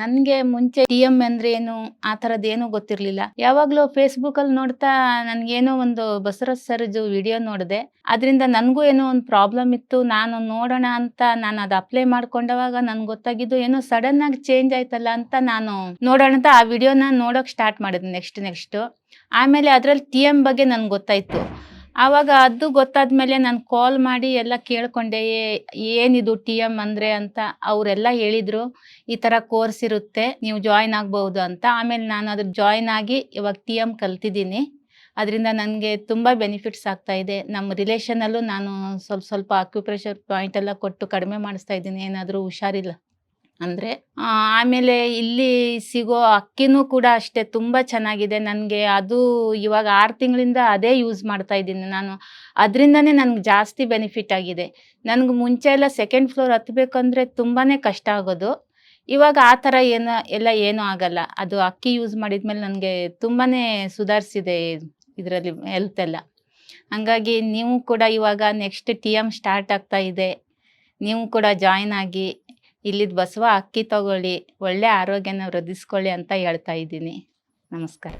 ನನ್ಗೆ ಮುಂಚೆ T M ಅಂದ್ರೆ ಏನು, ಆ ತರದ್ ಏನು ಗೊತ್ತಿರ್ಲಿಲ್ಲ. ಯಾವಾಗ್ಲೂ ಫೇಸ್ಬುಕ್ ಅಲ್ಲಿ ನೋಡ್ತಾ ನನ್ಗೇನೋ ಒಂದು ಬಸವರಾಜ್ ಸರ್ಜ್ ವಿಡಿಯೋ ನೋಡಿದೆ. ಅದರಿಂದ ನನಗೂ ಏನೋ ಒಂದು ಪ್ರಾಬ್ಲಮ್ ಇತ್ತು. ನಾನು ನೋಡೋಣ ಅಂತ ನಾನು ಅದು ಅಪ್ಲೈ ಮಾಡ್ಕೊಂಡವಾಗ ನನ್ಗೆ ಗೊತ್ತಾಗಿದ್ದು ಏನೋ ಸಡನ್ ಆಗಿ ಚೇಂಜ್ ಆಯ್ತಲ್ಲ ಅಂತ ನಾನು ನೋಡೋಣ ಅಂತ ಆ ವಿಡಿಯೋನ ನೋಡೋಕೆ ಸ್ಟಾರ್ಟ್ ಮಾಡಿದೆ ನೆಕ್ಸ್ಟ್ ನೆಕ್ಸ್ಟ್ ಆಮೇಲೆ ಅದರಲ್ಲಿ ಟಿ ಎಂ ಬಗ್ಗೆ ನನ್ಗೆ ಗೊತ್ತಾಯ್ತು. ಆವಾಗ ಅದು ಗೊತ್ತಾದ್ಮೇಲೆ ನಾನು ಕಾಲ್ ಮಾಡಿ ಎಲ್ಲ ಕೇಳ್ಕೊಂಡೆ ಏನಿದು ಟಿ ಎಂ ಅಂದ್ರೆ? ಅಂತ ಅವರೆಲ್ಲ ಹೇಳಿದ್ರು, ಈ ತರ ಕೋರ್ಸ್ ಇರುತ್ತೆ, ನೀವು ಜಾಯ್ನ್ ಆಗ್ಬಹುದು ಅಂತ. ಆಮೇಲೆ ನಾನು ಅದ್ರ ಜಾಯ್ನ್ ಆಗಿ ಇವಾಗ ಟಿ ಎಂ ಕಲ್ತಿದ್ದೀನಿ. ಅದರಿಂದ ನನಗೆ ತುಂಬ ಬೆನಿಫಿಟ್ಸ್ ಆಗ್ತಾ ಇದೆ. ನಮ್ಮ ರಿಲೇಷನಲ್ಲೂ ನಾನು ಸ್ವಲ್ಪ ಸ್ವಲ್ಪ ಅಕ್ಯುಪ್ರೆಷರ್ ಪಾಯಿಂಟ್ ಎಲ್ಲ ಕೊಟ್ಟು ಕಡಿಮೆ ಮಾಡಿಸ್ತಾ ಇದ್ದೀನಿ. ಏನಾದರೂ ಹುಷಾರಿಲ್ಲ. ಅಂದರೆ ಆಮೇಲೆ ಇಲ್ಲಿ ಸಿಗೋ ಅಕ್ಕಿನೂ ಕೂಡ ಅಷ್ಟೇ ತುಂಬ ಚೆನ್ನಾಗಿದೆ. ನನಗೆ ಅದು ಇವಾಗ ಆರು ತಿಂಗಳಿಂದ ಅದೇ ಯೂಸ್ ಮಾಡ್ತಾ ಇದ್ದೀನಿ ನಾನು. ಅದರಿಂದನೇ ನನಗೆ ಜಾಸ್ತಿ ಬೆನಿಫಿಟ್ ಆಗಿದೆ. ನನಗೆ ಮುಂಚೆ ಎಲ್ಲ ಸೆಕೆಂಡ್ ಫ್ಲೋರ್ ಹತ್ತಬೇಕಂದ್ರೆ ತುಂಬಾ ಕಷ್ಟ ಆಗೋದು. ಇವಾಗ ಆ ಥರ ಏನು, ಎಲ್ಲ ಏನೂ ಆಗಲ್ಲ. ಅದು ಅಕ್ಕಿ ಯೂಸ್ ಮಾಡಿದ್ಮೇಲೆ ನನಗೆ ತುಂಬಾ ಸುಧಾರಿಸಿದೆ ಇದರಲ್ಲಿ ಹೆಲ್ತ್ ಎಲ್ಲ. ಹಂಗಾಗಿ ನೀವು ಕೂಡ ಇವಾಗ ನೆಕ್ಸ್ಟ್ ಟಿ ಎಂ ಸ್ಟಾರ್ಟ್ ಆಗ್ತಾ ಇದೆ. ನೀವು ಕೂಡ ಜಾಯ್ನ್ ಆಗಿ. ಇಲ್ಲಿದ ಬಸವ ಅಕ್ಕಿ ತಗೊಳ್ಳಿ ಒಳ್ಳೆ ಆರೋಗ್ಯನ ವೃದ್ಧಿಸ್ಕೊಳ್ಳಿ ಅಂತ ಹೇಳ್ತಾ ಇದ್ದೀನಿ. ನಮಸ್ಕಾರ.